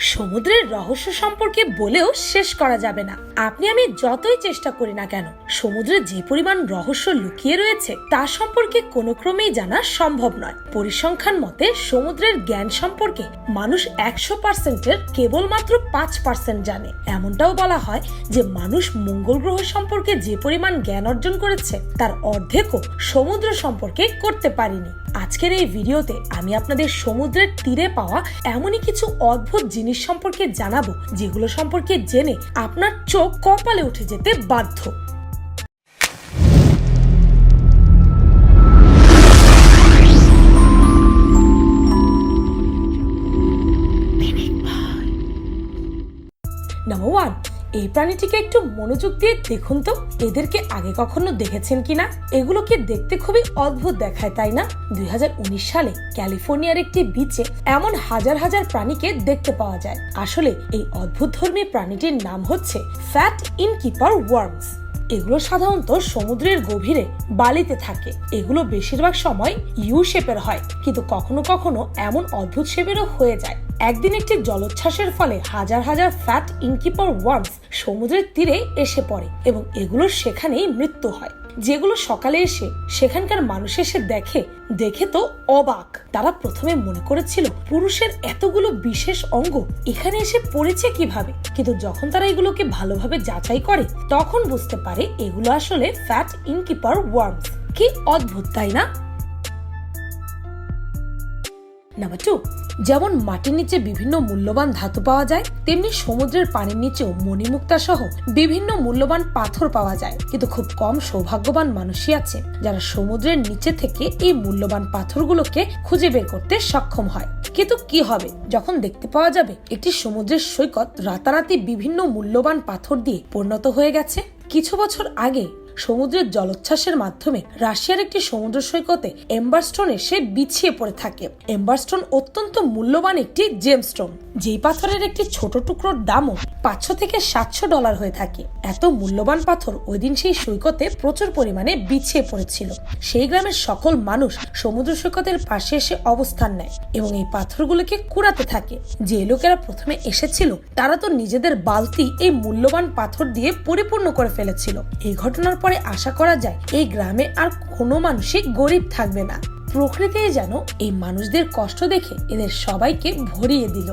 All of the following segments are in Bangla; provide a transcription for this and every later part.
সমুদ্রের রহস্য সম্পর্কে বলেও শেষ করা যাবে না। আপনি আমি যতই চেষ্টা করি না কেন, সমুদ্রে যে পরিমাণ রহস্য লুকিয়ে রয়েছে, তা সম্পর্কে কোনো ক্রমেই জানা সম্ভব নয়। পরিসংখ্যান মতে, সমুদ্রের জ্ঞান সম্পর্কে মানুষ একশো পার্সেন্টের কেবলমাত্র পাঁচ পার্সেন্ট জানে। এমনটাও বলা হয় যে মানুষ মঙ্গল গ্রহ সম্পর্কে যে পরিমাণ জ্ঞান অর্জন করেছে, তার অর্ধেকও সমুদ্র সম্পর্কে করতে পারিনি। আজকের এই ভিডিওতে আমি আপনাদের সমুদ্রের তীরে পাওয়া এমনই কিছু অদ্ভুত জিনিস সম্পর্কে জানাব, যেগুলো সম্পর্কে জেনে আপনার চোখ কপালে উঠে যেতে বাধ্য। এই প্রাণীটিকে একটু মনোযোগ দিয়ে দেখুন তো, এদেরকে আগে কখনো দেখেছেন কিনা? এগুলোকে দেখতে খুবই অদ্ভুত দেখায়, তাই না? দুই হাজার উনিশ সালে ক্যালিফোর্নিয়ার একটি বিচে এমন হাজার হাজার প্রাণীকে দেখতে পাওয়া যায়। আসলে এই অদ্ভুত ধর্মী প্রাণীটির নাম হচ্ছে ফ্যাট ইনকিপার ওয়ার্মস এগুলো সাধারণত সমুদ্রের গভীরে বালিতে থাকে। এগুলো বেশিরভাগ সময় ইউ শেপের হয়, কিন্তু কখনো কখনো এমন অদ্ভুত শেপেরও হয়ে যায়। একদিন একটি জলোচ্ছ্বাসের ফলে হাজার হাজার ফ্যাট ইনকিপার ওয়ার্মস সমুদ্রের তীরে এসে পড়ে এবং এগুলোর সেখানেই মৃত্যু হয়। যেগুলো সকালে এসে সেখানকার মানুষ এসে দেখে দেখে তো অবাক। তারা প্রথমে মনে করেছিল, পুরুষের এতগুলো বিশেষ অঙ্গ এখানে এসে পড়েছে কীভাবে? কিন্তু যখন তারা এগুলোকে ভালোভাবে যাচাই করে, তখন বুঝতে পারে এগুলো আসলে ফ্যাট ইনকিপার ওয়ার্মস কি অদ্ভুত, তাই না? নাম্বার টু যেমন মাটির নিচে বিভিন্ন মূল্যবান ধাতু পাওয়া যায়, তেমনি সমুদ্রের পানির নিচেও মণিমুক্তা সহ বিভিন্ন মূল্যবান পাথর পাওয়া যায়। কিন্তু খুব কম সৌভাগ্যবান মানুষই আছে, যারা সমুদ্রের নিচে থেকে এই মূল্যবান পাথরগুলোকে খুঁজে বের করতে সক্ষম হয়। কিন্তু কি হবে? যখন দেখতে পাওয়া যাবে একটি সমুদ্রের সৈকত রাতারাতি বিভিন্ন মূল্যবান পাথর দিয়ে পরিণত হয়ে গেছে। কিছু বছর আগে সমুদ্রের জলোচ্ছ্বাসের মাধ্যমে রাশিয়ার একটি সমুদ্র সৈকতে এম্বারস্টোন এসে বিছিয়ে পড়ে থাকে। এম্বারস্টোন অত্যন্ত মূল্যবান একটি জেমস্টোন। যেই পাথরের একটি ছোট টুকরোর দামও পাঁচশো থেকে সাতশো ডলার হয়ে থাকে। এত মূল্যবান পাথর ওই দিন সেই সৈকতে প্রচুর পরিমাণে বিছিয়ে পড়েছিল। সেই গ্রামের সকল মানুষ সমুদ্র সৈকতের পাশে এসে অবস্থান নেয় এবং এই পাথরগুলোকে কুড়াতে থাকে। যে লোকেরা প্রথমে এসেছিল, তারা তো নিজেদের বালতি এই মূল্যবান পাথর দিয়ে পরিপূর্ণ করে ফেলেছিল। এই ঘটনার পরে আশা করা যায়, এই গ্রামে আর কোনো মানুষই গরিব থাকবে না। প্রকৃতি যেন এই মানুষদের কষ্ট দেখে এদের সবাইকে ভরিয়ে দিল।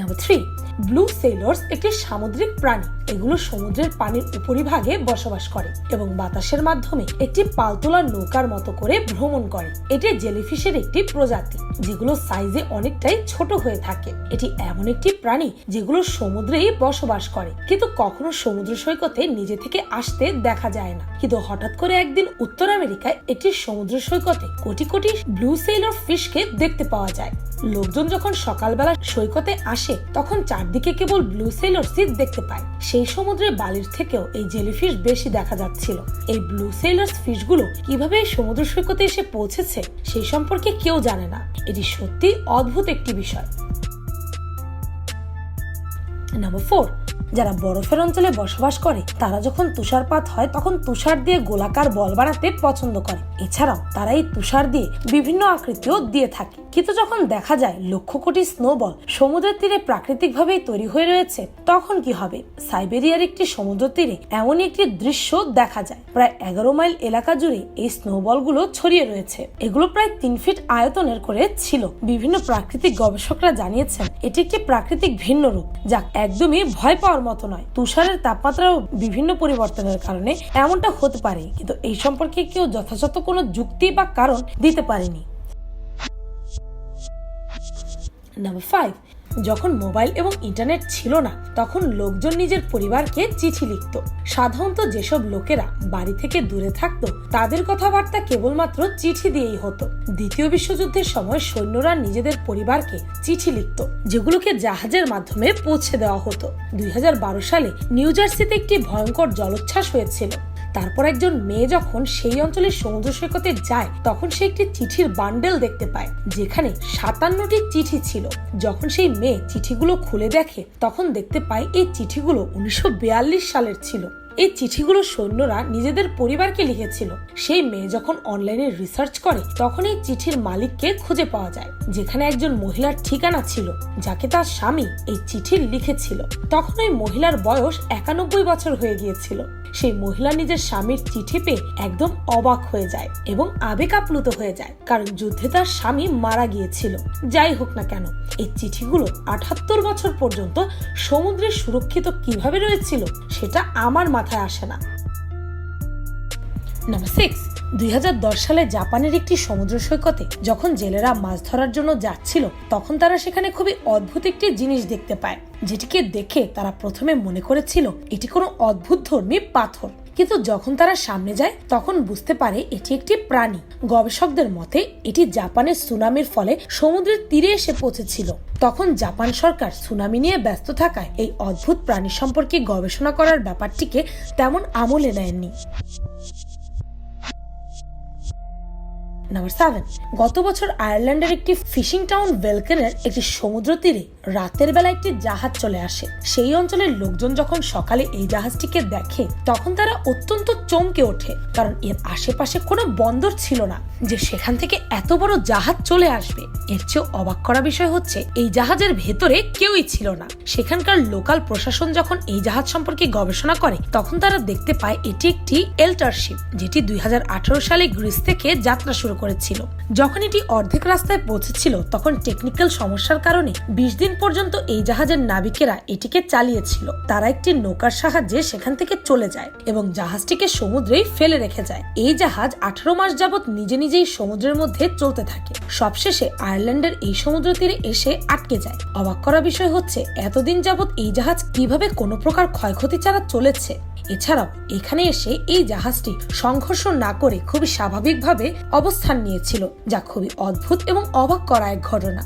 নাম্বার থ্রি ব্লু সেলর্স একটি সামুদ্রিক প্রাণী। এগুলো সমুদ্রের পানির উপরিভাগে বসবাস করে এবং বাতাসের মাধ্যমে একটি পালতোলা নৌকার মতো করে ভ্রমণ করে। এটি জেলিফিশের একটি প্রজাতি, যেগুলো সাইজে অনেকটাই ছোট হয়ে থাকে। এটি এমন একটি প্রাণী যেগুলো সমুদ্রেই বসবাস করে, কিন্তু কখনো সমুদ্র সৈকতে নিজে থেকে আসতে দেখা যায় না। কিন্তু হঠাৎ করে একদিন উত্তর আমেরিকায় একটি সমুদ্র সৈকতে কোটি কোটি ব্লু সেলর ফিশকে দেখতে পাওয়া যায়। লোকজন যখন সকালবেলা সৈকতে আসে, তখন চারদিকে কেবল ব্লু সেলর সিট দেখতে পায়। সেই সমুদ্রে বালির থেকেও এই জেলিফিশ বেশি দেখা যাচ্ছিল। এই ব্লু সেলার্স ফিশগুলো কীভাবে সমুদ্র সৈকতে এসে পৌঁছেছে সেই সম্পর্কে কেউ জানে না। এটি সত্যি অদ্ভুত একটি বিষয়। নাম্বার ফোর যারা বরফের অঞ্চলে বসবাস করে, তারা যখন তুষারপাত হয়, তখন তুষার দিয়ে গোলাকার বল বানাতে পছন্দ করে। এছাড়াও, তারা এই তুষার দিয়ে বিভিন্ন আকৃতিও দিয়ে থাকে। কিন্তু যখন দেখা যায় লক্ষ কোটি স্নোবল সমুদ্রের তীরে প্রাকৃতিকভাবেই তৈরি হয়ে রয়েছে, তখন কি হবে? সাইবেরিয়ার একটি সমুদ্র তীরে এমনই একটি দৃশ্য দেখা যায়। প্রায় এগারো মাইল এলাকা জুড়ে এই স্নোবলগুলো ছড়িয়ে রয়েছে। এগুলো প্রায় তিন ফিট আয়তনের করে ছিল। বিভিন্ন প্রাকৃতিক গবেষকরা জানিয়েছেন, এটি একটি প্রাকৃতিক ভিন্ন রূপ, যা একদমই ভয় পাওয়ার মতো নয়। তুষারের তাপমাত্রাও বিভিন্ন পরিবর্তনের কারণে এমনটা হতে পারে, কিন্তু এই সম্পর্কে কেউ যথাযথ কোনো যুক্তি বা কারণ দিতে পারেনি। নাম্বার ফাইভ যখন মোবাইল এবং ইন্টারনেট ছিল না, তখন লোকজন নিজের পরিবারকে চিঠি লিখত। সাধারণত যেসব লোকেরা বাড়ি থেকে দূরে থাকতো, তাদের কথাবার্তা কেবলমাত্র চিঠি দিয়েই হতো। দ্বিতীয় বিশ্বযুদ্ধের সময় সৈন্যরা নিজেদের পরিবারকে চিঠি লিখত, যেগুলোকে জাহাজের মাধ্যমে পৌঁছে দেওয়া হতো। দুই হাজার বারো সালে নিউ জার্সিতে একটি ভয়ঙ্কর জলোচ্ছ্বাস হয়েছিল। তারপর একজন মেয়ে যখন সেই অঞ্চলের সমুদ্র সৈকতে যায়, তখন সে একটি চিঠির বান্ডেল দেখতে পায়, যেখানে সাতান্নটি চিঠি ছিল। যখন সেই মেয়ে চিঠিগুলো খুলে দেখে, তখন দেখতে পায় এই চিঠিগুলো উনিশশো বিয়াল্লিশ সালের ছিল। এই চিঠিগুলো সৈন্যরা নিজেদের পরিবারকে লিখেছিল। সেই মেয়ে যখন অনলাইনে রিসার্চ করে, তখন এই চিঠির মালিককে খুঁজে পাওয়া যায়, যেখানে একজন মহিলার ঠিকানা ছিল, যাকে তার স্বামী এই চিঠি লিখেছিল। তখন ওই মহিলার বয়স একানব্বই বছর হয়ে গিয়েছিল। সেই মহিলা নিজের স্বামীর চিঠি পেয়ে একদম অবাক হয়ে যায় এবং আবেগ আপ্লুত হয়ে যায়, কারণ যুদ্ধে তার স্বামী মারা গিয়েছিল। যাই হোক না কেন, এই চিঠিগুলো আঠাত্তর বছর পর্যন্ত সমুদ্রে সুরক্ষিত কীভাবে রয়েছিল, সেটা আমার মাথায় আসে না। নাম্বার সিক্স দুই সালে জাপানের একটি সমুদ্র সৈকতে যখন জেলেরা মাছ ধরার জন্য যাচ্ছিল, তখন তারা সেখানে খুবই অদ্ভুত একটি জিনিস দেখতে পায়, যেটিকে দেখে তারা প্রথমে মনে করেছিল, এটি কোনো অদ্ভুত ধর্মী পাথর। কিন্তু যখন তারা সামনে যায়, তখন বুঝতে পারে এটি একটি প্রাণী। গবেষকদের মতে, এটি জাপানের সুনামির ফলে সমুদ্রের তীরে এসে পৌঁছেছিল। তখন জাপান সরকার সুনামি নিয়ে ব্যস্ত থাকায় এই অদ্ভুত প্রাণী সম্পর্কে গবেষণা করার ব্যাপারটিকে তেমন আমলে নেয়নি। নাম্বার সেভেন গত বছর আয়ারল্যান্ডের একটি ফিশিং টাউন ভেলকেনের একটি সমুদ্র তীরে রাতের বেলা একটি জাহাজ চলে আসে। সেই অঞ্চলের লোকজন যখন সকালে এই জাহাজটিকে দেখে, তখন তারা অত্যন্ত চমকে ওঠে, কারণ এর আশেপাশে কোনো বন্দর ছিল না যে সেখান থেকে এত বড় জাহাজ চলে আসবে। এর চেয়েও অবাক করা বিষয় হচ্ছে, এই জাহাজের ভেতরে কেউই ছিল না। সেখানকার লোকাল প্রশাসন যখন এই জাহাজ সম্পর্কে গবেষণা করে, তখন তারা দেখতে পায় এটি একটি এল্টারশিপ, যেটি দুই হাজার আঠারো সালে গ্রিস থেকে যাত্রা শুরু করেছিল। যখন এটি অর্ধেক রাস্তায় পৌঁছেছিল, তখন টেকনিক্যাল সমস্যার কারণে বিশ দিন পর্যন্ত এই জাহাজের নাবিকেরা এটিকে চালিয়েছিল। তারা একটি নৌকার সাহায্যে সেখান থেকে চলে যায় এবং জাহাজটিকে সমুদ্রেই ফেলে রেখে যায়। এই জাহাজ আঠারো মাস যাবৎ নিজে নিজেই সমুদ্রের মধ্যে চলতে থাকে। সবশেষে আয়ারল্যান্ডের এই সমুদ্র তীরে এসে আটকে যায়। অবাক করা বিষয় হচ্ছে, এতদিন যাবৎ এই জাহাজ কীভাবে কোনো প্রকার ক্ষয়ক্ষতি ছাড়া চলেছে? এছাড়াও, এখানে এসে এই জাহাজটি সংঘর্ষ না করে খুবই স্বাভাবিকভাবে অবস্থান নিয়েছিল, যা খুবই অদ্ভুত এবং অবাক করা এক ঘটনা।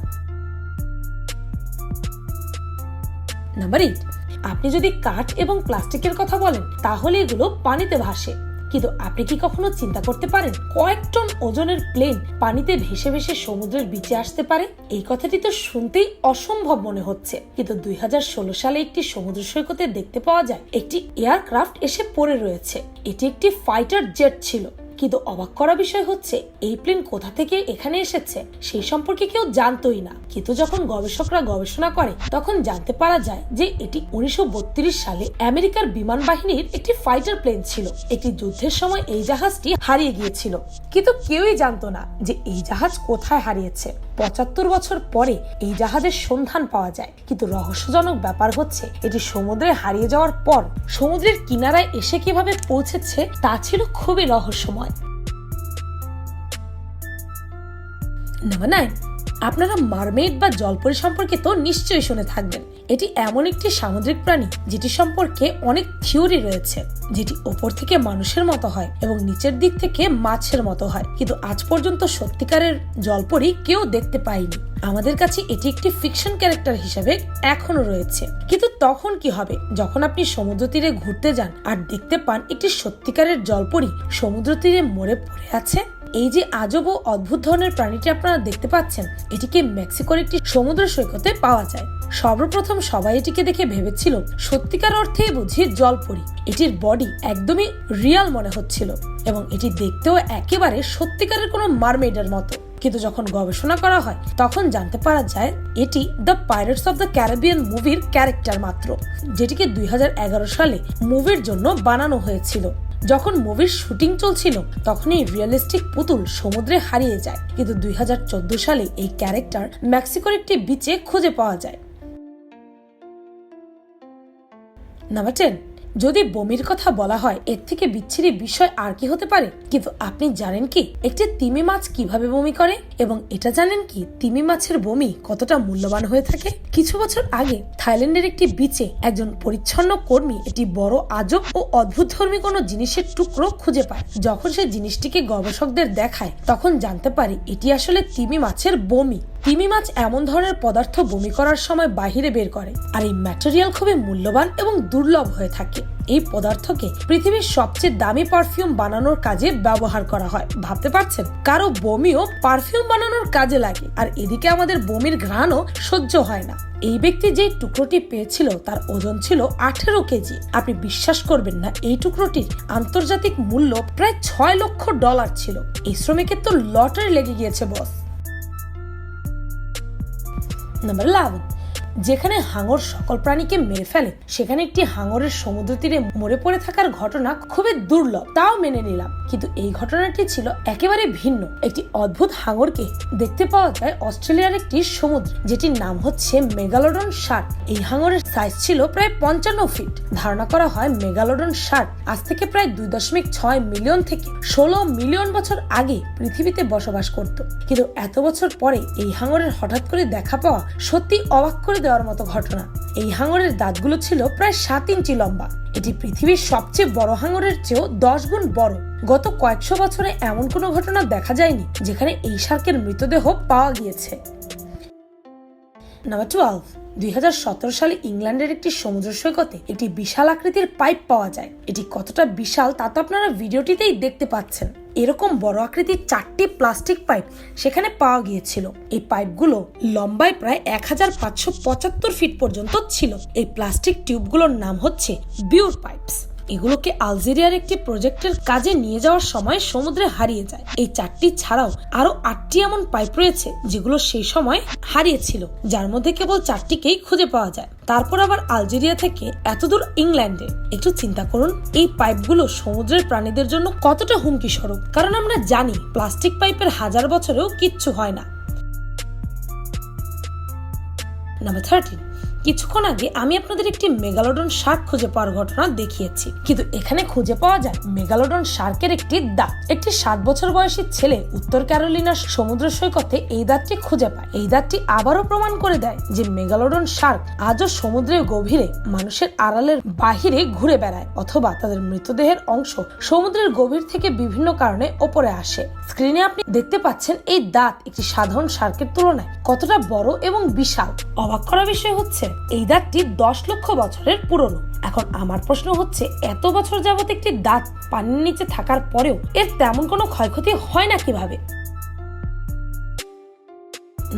নাম্বার এইট আপনি যদি কাঠ এবং প্লাস্টিকের কথা বলেন, তাহলে এগুলো পানিতে ভাসে। কিন্তু আপনি কি কখনো চিন্তা করতে পারেন, কয়েক টন ওজনের প্লেন পানিতে ভেসে ভেসে সমুদ্রের বিচে আসতে পারে? এই কথাটি তো শুনতেই অসম্ভব মনে হচ্ছে। কিন্তু দুই হাজার ষোলো সালে একটি সমুদ্র সৈকতে দেখতে পাওয়া যায়, একটি এয়ারক্রাফট এসে পড়ে রয়েছে। এটি একটি ফাইটার জেট ছিল। কিন্তু অবাক করা বিষয় হচ্ছে, এই প্লেন কোথা থেকে এখানে এসেছে? সেই সম্পর্কে কেউ জানতই না। কিন্তু যখন গবেষকরা গবেষণা করে, তখন জানতে পারা যায় যে এটি উনিশশো বত্রিশ সালে আমেরিকার বিমান বাহিনীর একটি ফাইটার প্লেন ছিল। একটি যুদ্ধের সময় এই জাহাজটি হারিয়ে গিয়েছিল। কিন্তু কেউই জানতো না যে এই জাহাজ কোথায় হারিয়েছে। পঁচাত্তর বছর পরে এই জাহাজের সন্ধান পাওয়া যায়। কিন্তু রহস্যজনক ব্যাপার হচ্ছে, এটি সমুদ্রে হারিয়ে যাওয়ার পর সমুদ্রের কিনারায় এসে কীভাবে পৌঁছেছে, তা ছিল খুবই রহস্যময়। নাইন আপনারা মারমেড বা জলপরি সম্পর্কে তো নিশ্চয়ই শুনে থাকবেন। এটি এমন একটি সামুদ্রিক প্রাণী, যেটি সম্পর্কে অনেক থিওরি রয়েছে, যেটি ওপর থেকে মানুষের মতো হয় এবং নিচের দিক থেকে মাছের মতো হয়। কিন্তু আজ পর্যন্ত সত্যিকারের জলপরি কেউ দেখতে পায়নি। আমাদের কাছে এটি একটি ফিকশন ক্যারেক্টার হিসেবে এখনও রয়েছে। কিন্তু তখন কি হবে? যখন আপনি সমুদ্র তীরে ঘুরতে যান আর দেখতে পান একটি সত্যিকারের জলপরি সমুদ্র তীরে মরে পড়ে আছে এই যে আজব ও অদ্ভুত ধরনের প্রাণীটি আপনারা দেখতে পাচ্ছেন, এটিকে মেক্সিকোর একটি সমুদ্র সৈকতে পাওয়া যায়। সর্বপ্রথম সবাই এটিকে দেখে ভেবেছিল, সত্যিকার অর্থে বুঝি জলপরি। এটির বডি একদমই রিয়াল মনে হচ্ছিল এবং এটি দেখতেও একেবারে সত্যিকারের কোনো মারমেডের মতো। কিন্তু যখন গবেষণা করা হয়, তখন জানতে পারা যায়, এটি the pirates of the Caribbean মুভির ক্যারেক্টার মাত্র, যেটিকে দুই হাজার এগারো সালে মুভির জন্য বানানো হয়েছিল। যখন মুভির শুটিং চলছিল, তখন এই রিয়েলিস্টিক পুতুল সমুদ্রে হারিয়ে যায়। কিন্তু দুই হাজার চোদ্দ সালে এই ক্যারেক্টার মেক্সিকোর একটি বিচে খুঁজে পাওয়া যায়। নাম্বার টেন যদি বমির কথা বলা হয়, এর থেকে বিচ্ছিরি বিষয় আর কি হতে পারে? কিন্তু আপনি জানেন কি, একটি তিমি মাছ কীভাবে বমি করে? এবং এটা জানেন কি, তিমি মাছের বমি কতটা মূল্যবান হয়ে থাকে? কিছু বছর আগে থাইল্যান্ডের একটি বিচে একজন পরিচ্ছন্ন কর্মী একটি বড় আজব ও অদ্ভুত ধর্মী কোনো জিনিসের টুকরো খুঁজে পায়। যখন সে জিনিসটিকে গবেষকদের দেখায়, তখন জানতে পারে এটি আসলে তিমি মাছের বমি। তিমি মাছ এমন ধরনের পদার্থ বমি করার সময় বাহিরে বের করে, আর এই ম্যাটেরিয়াল খুবই মূল্যবান এবং দুর্লভ হয়ে থাকে। এই পদার্থকে পৃথিবীর সবচেয়ে দামি পারফিউম বানানোর কাজে ব্যবহার করা হয়। ভাবতে পারছেন? কারও বমিও পারফিউম বানানোর কাজে লাগে, আর এদিকে আমাদের বমির ঘ্রাণও সহ্য হয় না। এই ব্যক্তি যে টুকরোটি পেয়েছিল, তার ওজন ছিল আঠেরো কেজি। আপনি বিশ্বাস করবেন না, এই টুকরোটির আন্তর্জাতিক মূল্য প্রায় ছয় লক্ষ ডলার ছিল। এই শ্রমিকের তো লটারি লেগে গিয়েছে, বস। নাম্বার ইলেভেন যেখানে হাঙর সকল প্রাণীকে মেরে ফেলে, সেখানে একটি হাঙরের সমুদ্র তীরে মরে পড়ে থাকার ঘটনা খুবই দুর্লভ, তাও মেনে নিলাম। কিন্তু এই ঘটনাটি ছিল একেবারে ভিন্ন। একটি অদ্ভুত হাঙরকে দেখতে পাওয়া যায় অস্ট্রেলিয়ার একটি সমুদ্র, যেটির নাম হচ্ছে মেগালোডন শার্ক। এই হাঙরের সাইজ ছিল প্রায় পঞ্চান্ন ফিট ধারণা করা হয় মেগালোডন শার্ক আজ থেকে প্রায় দুই দশমিক ছয় মিলিয়ন থেকে ষোলো মিলিয়ন বছর আগে পৃথিবীতে বসবাস করত। কিন্তু এত বছর পরে এই হাঙরের হঠাৎ করে দেখা পাওয়া সত্যি অবাক করে দেওয়ার মতো ঘটনা। এই হাঙরের দাঁতগুলো ছিল প্রায় সাত ইঞ্চি লম্বা। এটি পৃথিবীর সবচেয়ে বড় হাঙরের চেয়েও দশ গুণ বড়। গত কয়েকশো বছরে এমন কোনো ঘটনা দেখা যায়নি, যেখানে এই শার্কের মৃতদেহ পাওয়া গিয়েছে। নাম্বার টুয়েলভ দুই সালে ইংল্যান্ডের একটি সমুদ্র সৈকতে একটি বিশাল আকৃতির পাইপ পাওয়া যায়। এটি কতটা বিশাল তা তো আপনারা ভিডিওটিতেই দেখতে পাচ্ছেন। এরকম বড় আকৃতির চারটি প্লাস্টিক পাইপ সেখানে পাওয়া গিয়েছিল। এই পাইপগুলো লম্বায় প্রায় এক হাজার পাঁচশো পঁচাত্তর ফিট পর্যন্ত ছিল। এই প্লাস্টিক টিউবগুলোর নাম হচ্ছে বিউর পাইপস। এগুলোকে আলজেরিয়ার একটি প্রজেক্টের কাজে নিয়ে যাওয়ার সময় সমুদ্রে হারিয়ে যায়। এই চারটি ছাড়াও আরও আটটি এমন পাইপ রয়েছে যেগুলো সেই সময় হারিয়েছিল, যার মধ্যে কেবল চারটিকেই খুঁজে পাওয়া যায়। তারপর আবার আলজেরিয়া থেকে এতদূর ইংল্যান্ডে। একটু চিন্তা করুন, এই পাইপগুলো সমুদ্রের প্রাণীদের জন্য কতটা হুমকি স্বরূপ কারণ আমরা জানি, প্লাস্টিক পাইপের হাজার বছরেও কিচ্ছু হয় না। নাম্বার থার্টিন কিছুক্ষণ আগে আমি আপনাদের একটি মেগালোডন শার্ক খুঁজে পাওয়ার ঘটনা দেখিয়েছি। কিন্তু এখানে খুঁজে পাওয়া যায় মেগালোডন শার্কের একটি দাঁত। একটি সাত বছর বয়সী ছেলে উত্তর ক্যারোলিনার সমুদ্র সৈকতে এই দাঁতটি খুঁজে পায়। এই দাঁতটি আবারও প্রমাণ করে দেয় যে মেগালোডন শার্ক আজও সমুদ্রের গভীরে মানুষের আড়ালের বাহিরে ঘুরে বেড়ায় অথবা তাদের মৃতদেহের অংশ সমুদ্রের গভীর থেকে বিভিন্ন কারণে ওপরে আসে। স্ক্রিনে আপনি দেখতে পাচ্ছেন এই দাঁত একটি সাধারণ শার্কের তুলনায় কতটা বড় এবং বিশাল। অবাক করা বিষয় হচ্ছে এই দাঁতটি দশ লক্ষ বছরের পুরনো। এখন আমার প্রশ্ন হচ্ছে, এত বছর যাবত একটি দাঁত পানির নিচে থাকার পরেও এর তেমন কোনো ক্ষয়ক্ষতি হয় না কীভাবে?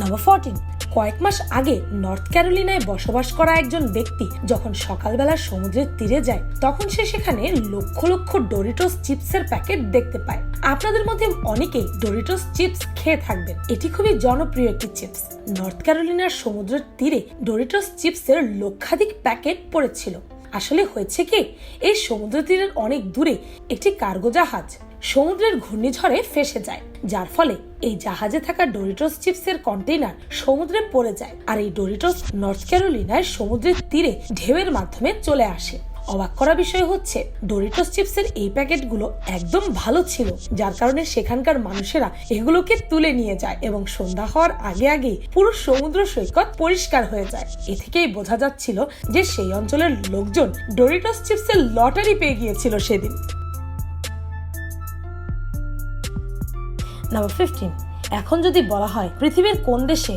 নাম্বার ফোরটিন কয়েক মাস আগে নর্থ ক্যারোলিনায় বসবাস করা একজন ব্যক্তি যখন সকালবেলা সমুদ্রের তীরে যায়, তখন সে সেখানে লক্ষ লক্ষ ডোরিটোস চিপসের প্যাকেট দেখতে পায়। আপনাদের মধ্যে অনেকেই ডোরিটোস চিপস খেয়ে থাকবেন। এটি খুবই জনপ্রিয় একটি চিপস নর্থ ক্যারোলিনার সমুদ্রের তীরে ডোরিটোস চিপসের লক্ষাধিক প্যাকেট পড়েছিল। আসলে হয়েছে কি, এই সমুদ্র তীরের অনেক দূরে একটি কার্গো জাহাজ সমুদ্রের ঘূর্ণিঝড়ে ফেসে যায়, যার ফলে এই জাহাজে থাকা ডোরিটোস চিপসের কন্টেইনার সমুদ্রে পড়ে যায় আর এই ডোরিটোস নর্থ ক্যারোলিনার সমুদ্রের তীরে ঢেউয়ের মাধ্যমে চলে আসে। অবাক করা বিষয় হচ্ছে, ডোরিটোস চিপসের এই প্যাকেটগুলো একদম ভালো ছিল, যার কারণে সেখানকার মানুষেরা এগুলোকে তুলে নিয়ে যায় এবং সন্ধ্যা হওয়ার আগে আগে পুরো সমুদ্র সৈকত পরিষ্কার হয়ে যায়। এ থেকেই বোঝা যাচ্ছিল যে সেই অঞ্চলের লোকজন ডোরিটোস চিপসের লটারি পেয়ে গিয়েছিল সেদিন। নাম্বার ফিফটিন এখন যদি বলা হয় পৃথিবীর কোন দেশে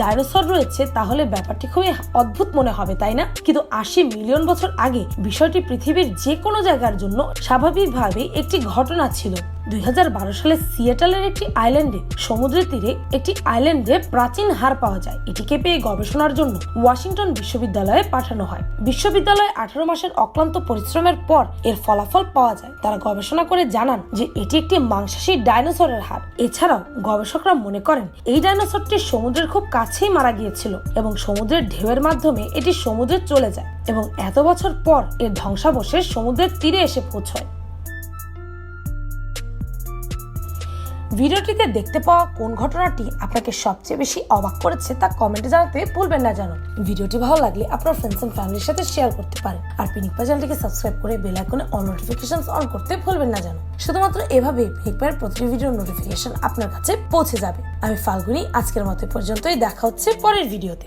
ডাইনোসর রয়েছে, তাহলে ব্যাপারটি খুবই অদ্ভুত মনে হবে, তাই না? কিন্তু আশি মিলিয়ন বছর আগে বিষয়টি পৃথিবীর যে কোনো জায়গার জন্য স্বাভাবিকভাবে একটি ঘটনা ছিল। দুই হাজার বারো সালে সিয়েটালের একটি আইল্যান্ডে সমুদ্রের তীরে একটি আইল্যান্ডে প্রাচীন হার পাওয়া যায়। এটিকে পেয়ে গবেষণার জন্য ওয়াশিংটন বিশ্ববিদ্যালয়ে পাঠানো হয়। বিশ্ববিদ্যালয়ে আঠারো মাসের অক্লান্ত পরিশ্রমের পর এর ফলাফল পাওয়া যায়। তারা গবেষণা করে জানান যে এটি একটি মাংসাশী ডাইনোসরের হার এছাড়াও গবেষকরা মনে করেন, এই ডাইনোসরটি সমুদ্রের খুব কাছেই মারা গিয়েছিল এবং সমুদ্রের ঢেউয়ের মাধ্যমে এটি সমুদ্রে চলে যায় এবং এত বছর পর এর ধ্বংসাবশেষ সমুদ্রের তীরে এসে পৌঁছয়। ভিডিওটিতে দেখতে পাওয়া কোন ঘটনাটি আপনাকে সবচেয়ে বেশি অবাক করেছে তা কমেন্টে জানাতে ভুলবেন না জানো। ভিডিওটি ভালো লাগলে আপনার ফ্রেন্ডস এন্ড ফ্যামিলির সাথে শেয়ার করতে পারেন। আর পিনিক চ্যানেলটিকে সাবস্ক্রাইব করে বেল আইকনে অল নোটিফিকেশন অন করতে ভুলবেন না জানো। শুধুমাত্র এভাবে পিনিক প্রতিটি ভিডিওর নোটিফিকেশন আপনার কাছে পৌঁছে যাবে। আমি ফাল্গুনি, আজকের মতো পর্যন্তই। দেখা হচ্ছে পরের ভিডিওতে